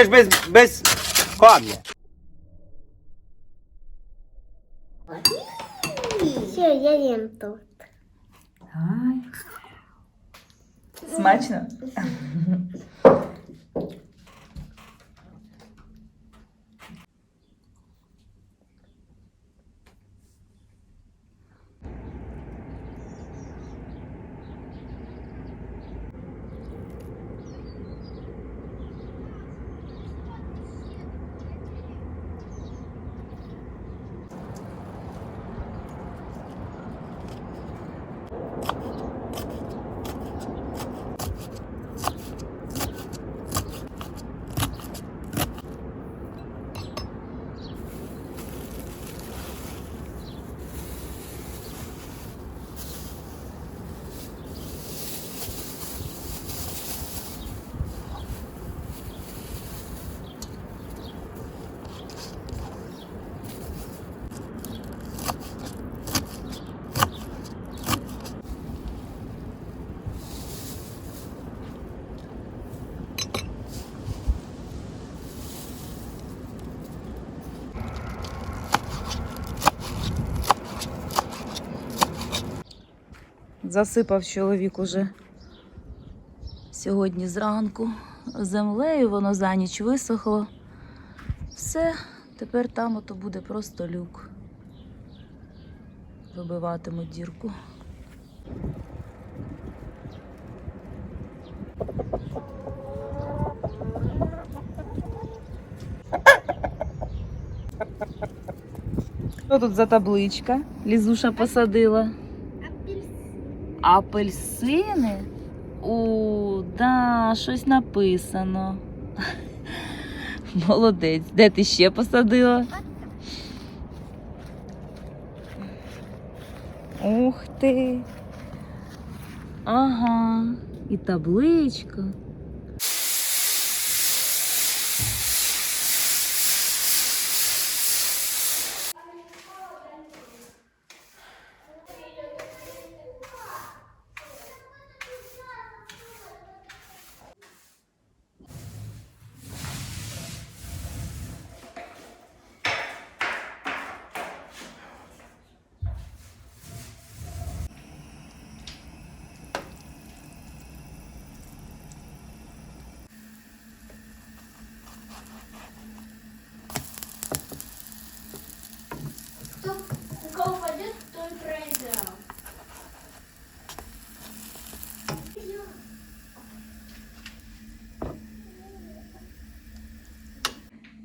ти ж без, без камня. Все, я їм тут. Ай. Смачно? Засипав чоловік уже сьогодні зранку землею, воно за ніч висохло. Все, тепер там ото буде просто люк. Вибиватиму дірку. Що тут за табличка? Лізуша посадила. Апельсини? У, да, щось написано. Молодець. Де ти ще посадила? Ух ти. Ага, і табличка.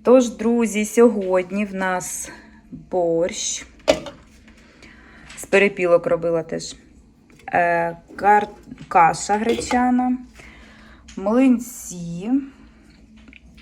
Тож, друзі, сьогодні в нас борщ. З перепілок робила теж е, каша гречана, млинці.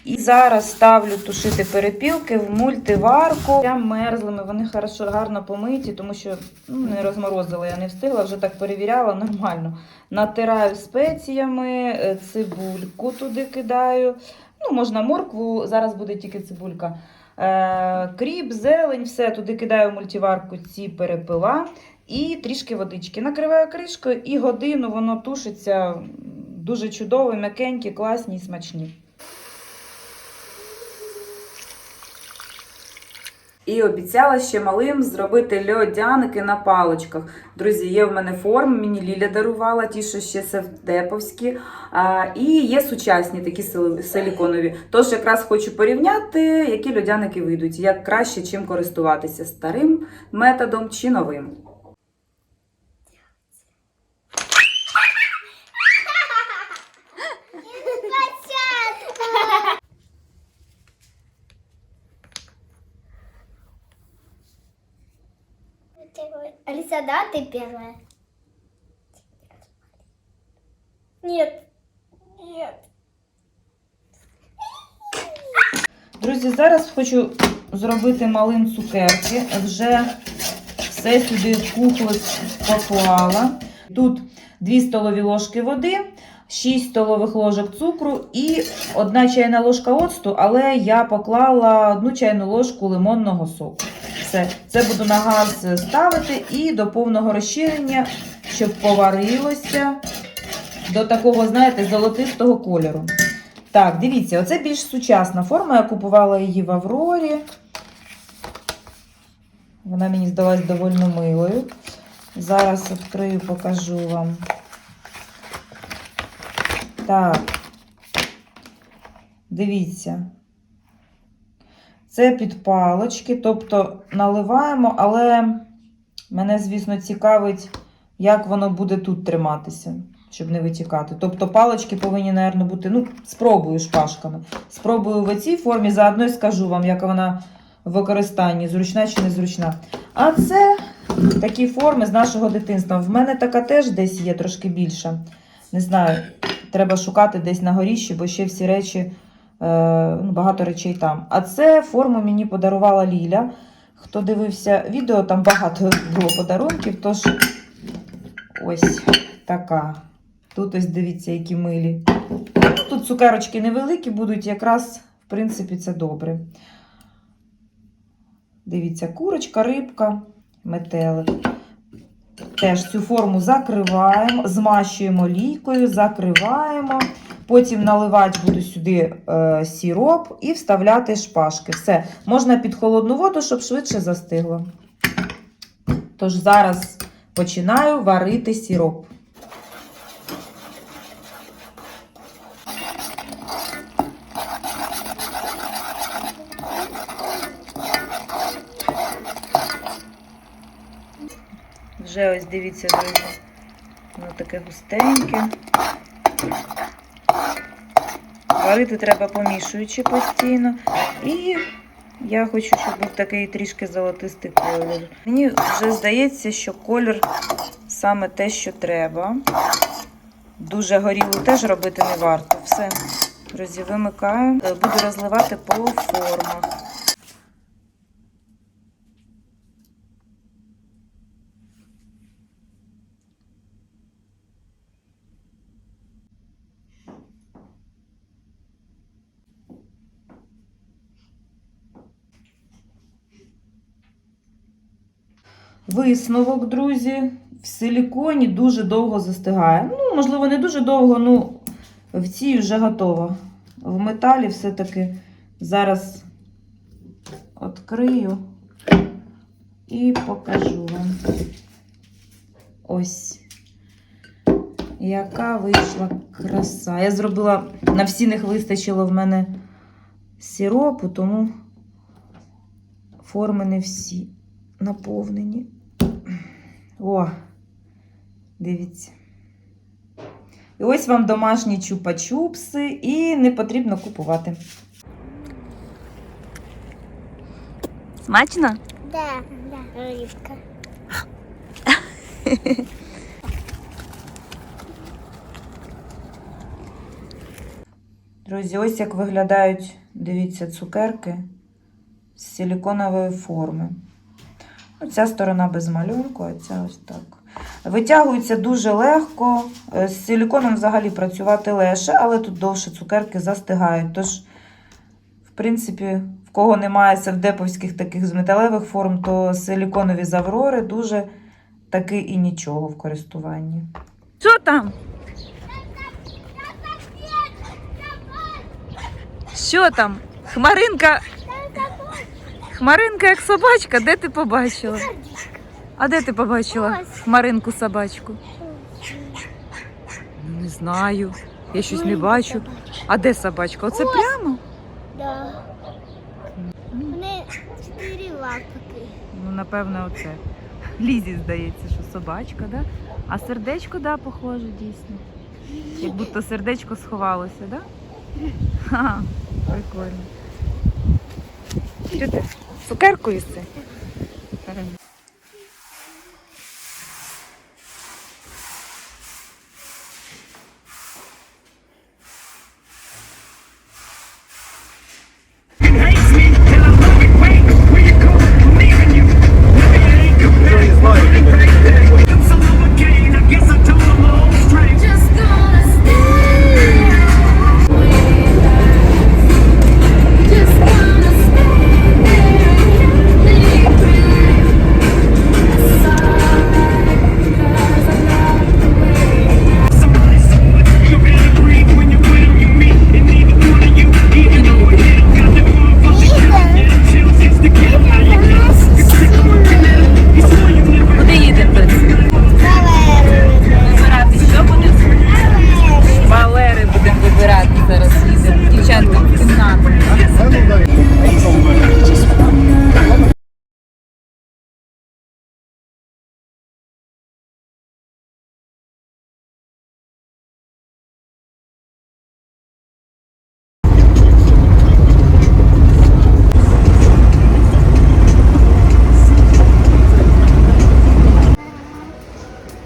І зараз ставлю тушити перепілки в мультиварку. Прям мерзлими, вони хорошо, гарно помиті, тому що ну, не розморозила, я не встигла, вже так перевіряла нормально. Натираю спеціями, е, цибульку туди кидаю. Ну, можна моркву, зараз буде тільки цибулька. Е, кріп, зелень, все туди кидаю в мультиварку ці перепила і трішки водички. Накриваю кришкою і годину воно тушиться дуже чудово, м'якенькі, класні і смачні. І обіцяла ще малим зробити льодяники на паличках. Друзі, є в мене форм, мені Ліля дарувала, ті, що ще севдеповські. І є сучасні такі силиконові. Тож якраз хочу порівняти, які льодяники вийдуть, як краще чим користуватися старим методом чи новим. Алиса, да, ты первая? Нет. Нет. Друзі, зараз хочу зробити малин цукерки. Вже все сюди в кухлик поклала. Тут 2 столові ложки води, 6 столових ложок цукру і 1 чайна ложка оцту, але я поклала 1 чайну ложку лимонного соку. Все. Це буду на газ ставити і до повного розширення, щоб поварилося до такого, знаєте, золотистого кольору. Так, дивіться, оце більш сучасна форма. Я купувала її в Аврорі. Вона мені здалась доволі милою. Зараз відкрию, покажу вам. Так. Дивіться. Це під палочки, тобто наливаємо, але мене, звісно, цікавить, як воно буде тут триматися, щоб не витікати. Тобто палочки повинні, мабуть, бути, ну, спробую шпажками. Спробую в цій формі, заодно і скажу вам, як вона в використанні, зручна чи незручна. А це такі форми з нашого дитинства. В мене така теж десь є трошки більша. Не знаю, треба шукати десь на горіщі, бо ще всі речі, багато речей там. А це форму мені подарувала Ліля. Хто дивився відео, там багато було подарунків. Тож ось така. Тут ось дивіться, які милі. Тут цукерочки невеликі будуть, якраз, в принципі, це добре. Дивіться, курочка, рибка, метелик. Теж цю форму закриваємо, змащуємо лійкою, закриваємо. Потім наливати буду сюди е, сіроп і вставляти шпажки. Все, можна під холодну воду, щоб швидше застигло. Тож зараз починаю варити сіроп. Вже ось дивіться, друзі, воно таке густеньке. Варити треба помішуючи постійно. І я хочу, щоб був такий трішки золотистий колір. Мені вже здається, що колір саме те, що треба. Дуже горілу теж робити не варто. Все, друзі, вимикаю. Буду розливати по формах. Висновок, друзі, в силіконі дуже довго застигає. Ну, можливо, не дуже довго, ну в цій вже готово. В металі все-таки зараз відкрию і покажу вам. Ось. Яка вийшла краса. Я зробила, на всі них вистачило в мене сиропу, тому форми не всі наповнені. О, дивіться. І ось вам домашні чупа-чупси, і не потрібно купувати. Смачно? Да, да, рибка. Друзі, ось як виглядають, дивіться, цукерки з силіконової форми. Оця сторона без малюнку, а ця ось так. Витягується дуже легко. Е, З силіконом взагалі працювати легше, але тут довше цукерки застигають. Тож, в принципі, в кого немає севдеповських таких з металевих форм, то силіконові з Аврори дуже таки і нічого в користуванні. Що там? Що там? Хмаринка. Хмаринка як собачка, де ти побачила? А де ти побачила Ось. хмаринку собачку? Ну, Не знаю. Я щось не бачу. А де собачка? Оце прямо? Да. Вони чотири лапки. Ну, напевно, оце. Лізі здається, що собачка, да? А сердечко, да, похоже, дійсно. Як будто сердечко сховалося, да? Ха, прикольно. Що ти? Цукерку їси? дівчатка.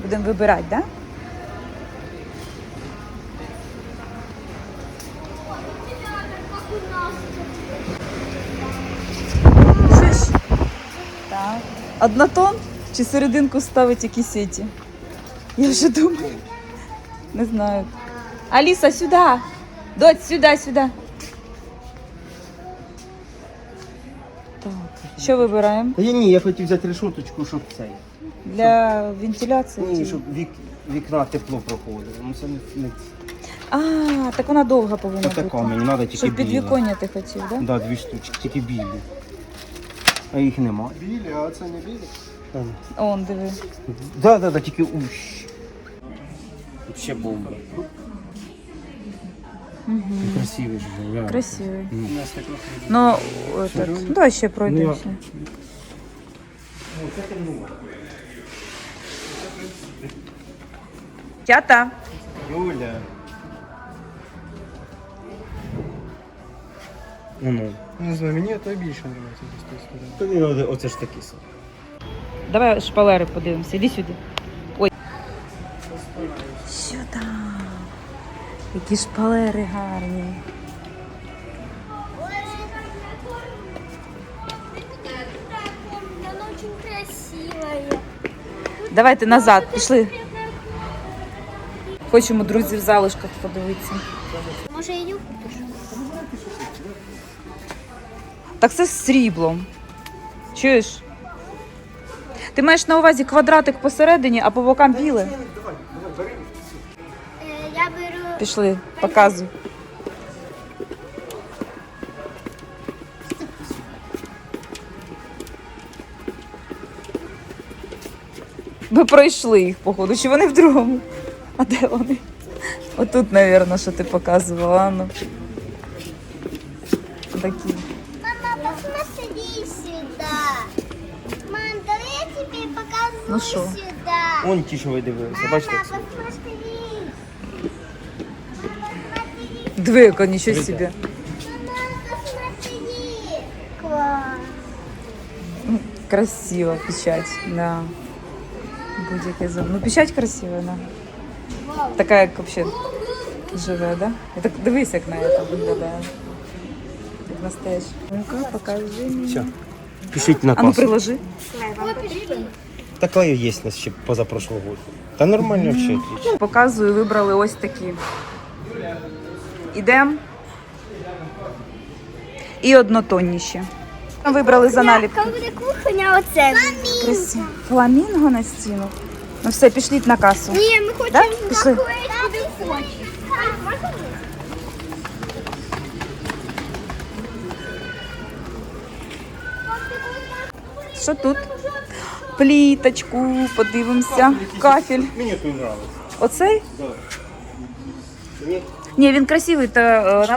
Будемо вибирати, так? Да? Однотон чи серединку ставить якісь сеті? Я вже думаю. Не знаю. Аліса, сюди. Дочь, сюди, сюди. Так. Що вибираємо? Та я ні, я хотів взяти решоточку, щоб цей. Для вентиляції? Ні, щоб вік, вікна тепло проходило. Ну це не, не А, так вона довга повинна бути. така мені треба тільки Щоб біла. підвіконня ти хотів, так? Да? Да, дві штучки, тільки білі. А їх нема. Білі, а це не білі. Там. Он, диви. Да, да, да, тільки ущ. Ще бомба. Угу. Красивий ж вже, реально. Красивий. Ну. Ну, этот, давай ще пройдемося. Тята. Юля. Ну, ну. Не знаю, мені той більше подобається з тої сторони. То не надо, оце ж такі сам. Давай шпалери подивимося. Іди сюди. Ой. Сюди. Які шпалери гарні. Она очень красивая. Давайте назад, пішли. Хочемо друзі в залишках подивитися. Може, я купиш? Так це з сріблом. Чуєш? Ти маєш на увазі квадратик посередині, а по бокам біле. Е, я беру Пішли, показуй. Ви пройшли їх, походу. Чи вони в другому? А де вони? Отут, мабуть, що ти показувала. Ану. Такі. Мама, посмотри сюда. Мам, давай я тебе покажу Ну шо? сюда. Вон ті, що ви дивилися, Мама, бачите? посмотри. Двійка, нічого собі. Мама, посмотри. Класс. Красиво печать, да. Будь-яке зам. Ну, печать красива, да. Така, як взагалі живе, да? І так дивись, як на це виглядає. Як настоящий. Ну-ка, покажи мені. Все. Пишіть на А ну приложи. Та клею є у нас ще позапрошлого року. Та нормально все, отлично. Показую, вибрали ось такі. Ідемо. І однотонніші. Вибрали за наліпки. Там буде кухня оце. Красиво. Фламінго на стіну. Ну все, пішліть на касу. Ні, ми хочемо Да? Пішли. куди. Що тут? Пліточку, подивимося. Кафель. Мені тут подобається. Оцей? Ні? Ні, він красивий, та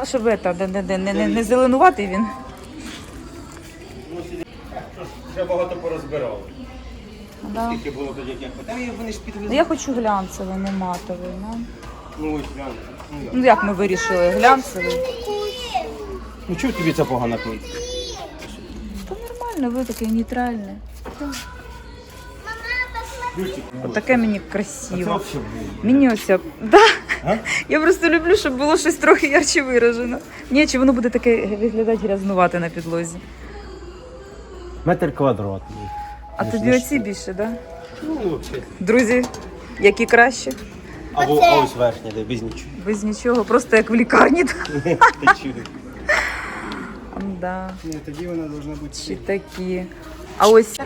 е, щоб это, не, не, не, не, не зеленуватий він. Вже багато порозбирали. Да. Скільки було тоді, як й вони ж Ну, підвезли. я хочу глянцевий, не матовий. Ну, Ну ось глянь. Ну, як? ну як ми вирішили? Глянцевий. Ну чого тобі це погано клеїть? Та нормально, ви такий нейтральний. Юрчик, Отаке мені це красиво. взагалі було. Мені оця. Да. А? Я просто люблю, щоб було щось трохи ярче виражено. Ні, чи воно буде таке виглядати грязнувати на підлозі. Метр квадратний. А Ну, тобі оці більше, так? Да? Ну, взагалі. Друзі, які краще? Або а ось верхня, де без нічого. Без нічого, просто як в лікарні. Ти? Да. Ні, тоді вона повинна бути. Чи такі. А ось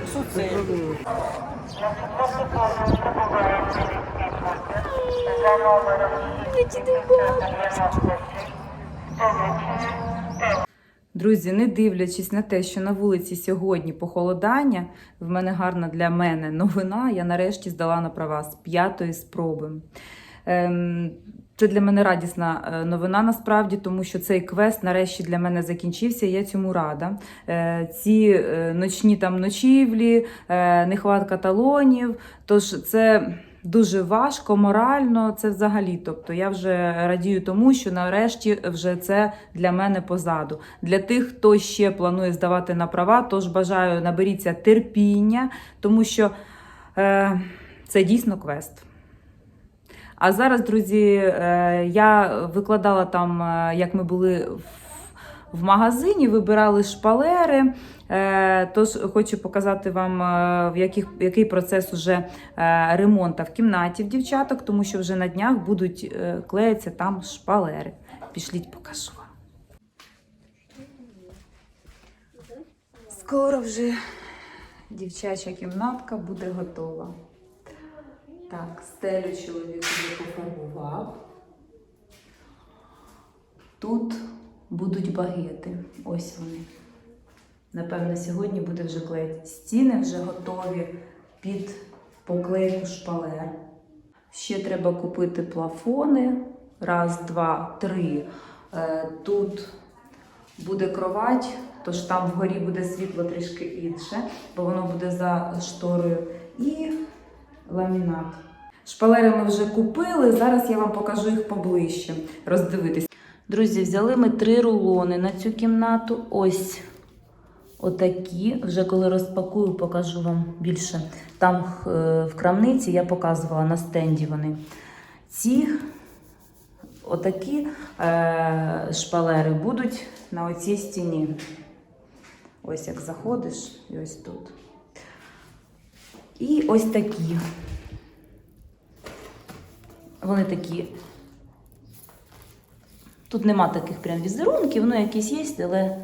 Друзі, не дивлячись на те, що на вулиці сьогодні похолодання, в мене гарна для мене новина. Я нарешті здала на права з п'ятої спроби. Ем, Це для мене радісна е, новина насправді, тому що цей квест нарешті для мене закінчився. і Я цьому рада. Е, Ці е, ночні там ночівлі, нехватка талонів. Тож це дуже важко морально. Це взагалі. Тобто я вже радію тому, що нарешті вже це для мене позаду. Для тих, хто ще планує здавати на права, тож бажаю наберіться терпіння, тому що е, це дійсно квест. А зараз, друзі, е, я викладала там, е, як ми були в, в магазині, вибирали шпалери. Е, Тож хочу показати вам, е, в яких, який процес уже е, ремонту в кімнаті в дівчаток, тому що вже на днях будуть клеїться там шпалери. Пішліть, покажу. Скоро вже дівчача кімнатка буде готова. Так, стелю чоловік вже пофарбував. Тут будуть багети. Ось вони. Напевно, сьогодні буде вже клеїти. Стіни вже готові під поклейку шпалер. Ще треба купити плафони. Раз, два, три. Е, Тут буде кровать, тож там вгорі буде світло трішки інше, бо воно буде за шторою. І ламінат. Шпалери ми вже купили. Зараз я вам покажу їх поближче. Роздивитись. Друзі, взяли ми три рулони на цю кімнату. Ось отакі. Вже коли розпакую, покажу вам більше. Там е, в крамниці я показувала на стенді вони. Ці отакі е, шпалери будуть на оцій стіні. Ось як заходиш, і ось тут. І ось такі. Вони такі. Тут нема таких прям візерунків, ну якісь є, але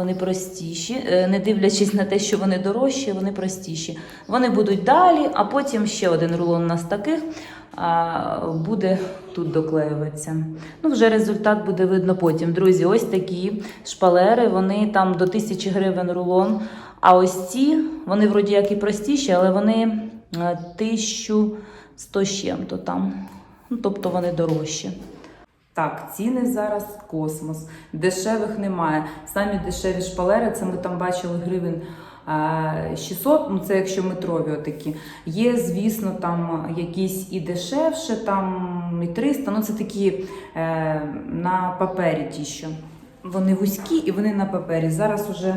вони простіші. Е, Не дивлячись на те, що вони дорожчі, вони простіші. Вони будуть далі, а потім ще один рулон у нас таких буде тут доклеюватися. Ну, вже результат буде видно потім. Друзі, ось такі шпалери, вони там до 1000 гривень рулон. А ось ці, вони вроді як і простіші, але вони е, 1100 з чим-то там. Ну, тобто вони дорожчі. Так, ціни зараз космос. Дешевих немає. Самі дешеві шпалери, це ми там бачили гривень е, 600, ну це якщо метрові отакі. Є, звісно, там якісь і дешевше, там і 300, ну це такі е, на папері ті, що. Вони вузькі і вони на папері. Зараз уже,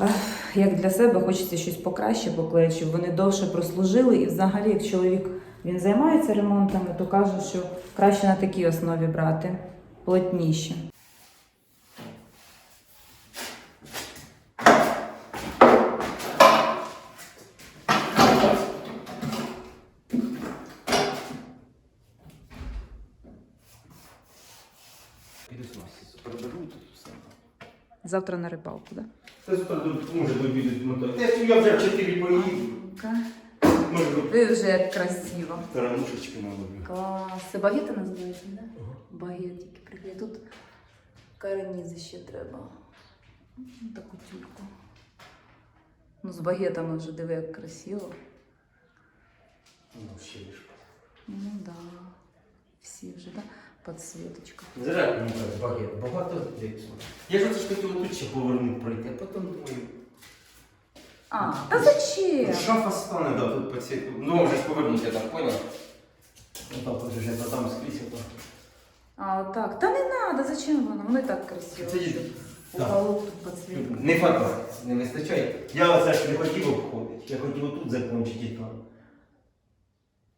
е, як для себе, хочеться щось покраще поклеїти, вони довше прослужили. І взагалі, як чоловік він займається ремонтами, то каже, що краще на такій основі брати, все. Завтра на рибалку, так? Це тут може вибідуть мотор. Я вже в 4 поїду. Ви вже як красиво. таранушечки наловлю. Клас. Це багети називається? Да? Багетики прикрі. Тут карнизи ще треба. Ну, Таку тюльку. Ну, з багетами вже диви, як красиво. Ну, ще лиш. Ну да. Всі вже, так? Да? Подсвіточка. Зря мені багет. Багато дивиться. Я ж оце ж хотів тут ще повернути пройти, а потім думаю. А, та зачем? Шафа стане, да, тут по цій. Ну, можеш повернути, я так понял. Ну так, вже там скрізь. то. А, так. Та не надо, зачем воно? Воно і так красиво. Це є- що так. Уголок тут подсвітка. Не хватає, не вистачає. Я оце ж не хотів обходити. Я хотів отут закінчити і там.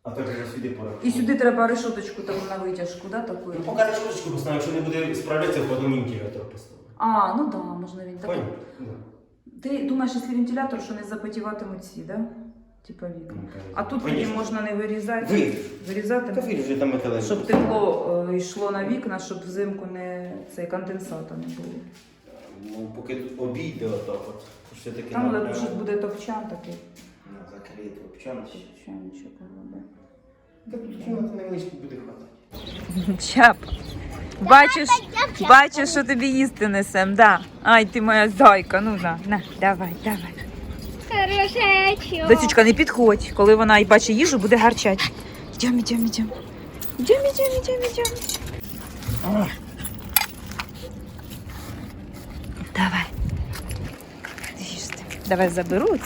А так вже сюди пора. І сюди треба решоточку таку на витяжку, да, таку? Ну, поки решеточку поставив, якщо не буде справлятися, потім вентилятор поставив. А, ну да, можна він так. Понял? Да. Ти думаєш, якщо вентилятор, що не запотіватимуть ці, да? Типа вікна. Ну, А тут тоді Конечно. можна не вирізати. Виріж. Вирізати, виріж, вже там металеві. щоб тепло е, йшло на вікна, щоб взимку не цей конденсата не було. Ну, поки тут обійде отак от. то Все-таки Там але щось буде топчан такий. ну, закрити обчанки. Топчанчик буде. Та тут кімната невеличка буде хватати. Чап. Бачиш, бачиш, що тобі їсти несем, да. Ай, ти моя зайка, ну на, на, давай, давай. Хорошечо. Досічка, не підходь. Коли вона і бачить їжу, буде гарчати. Йдем, йдем, йдем. Йдем, йдем, йдем, йдем. Давай. Їжте. Давай заберуть.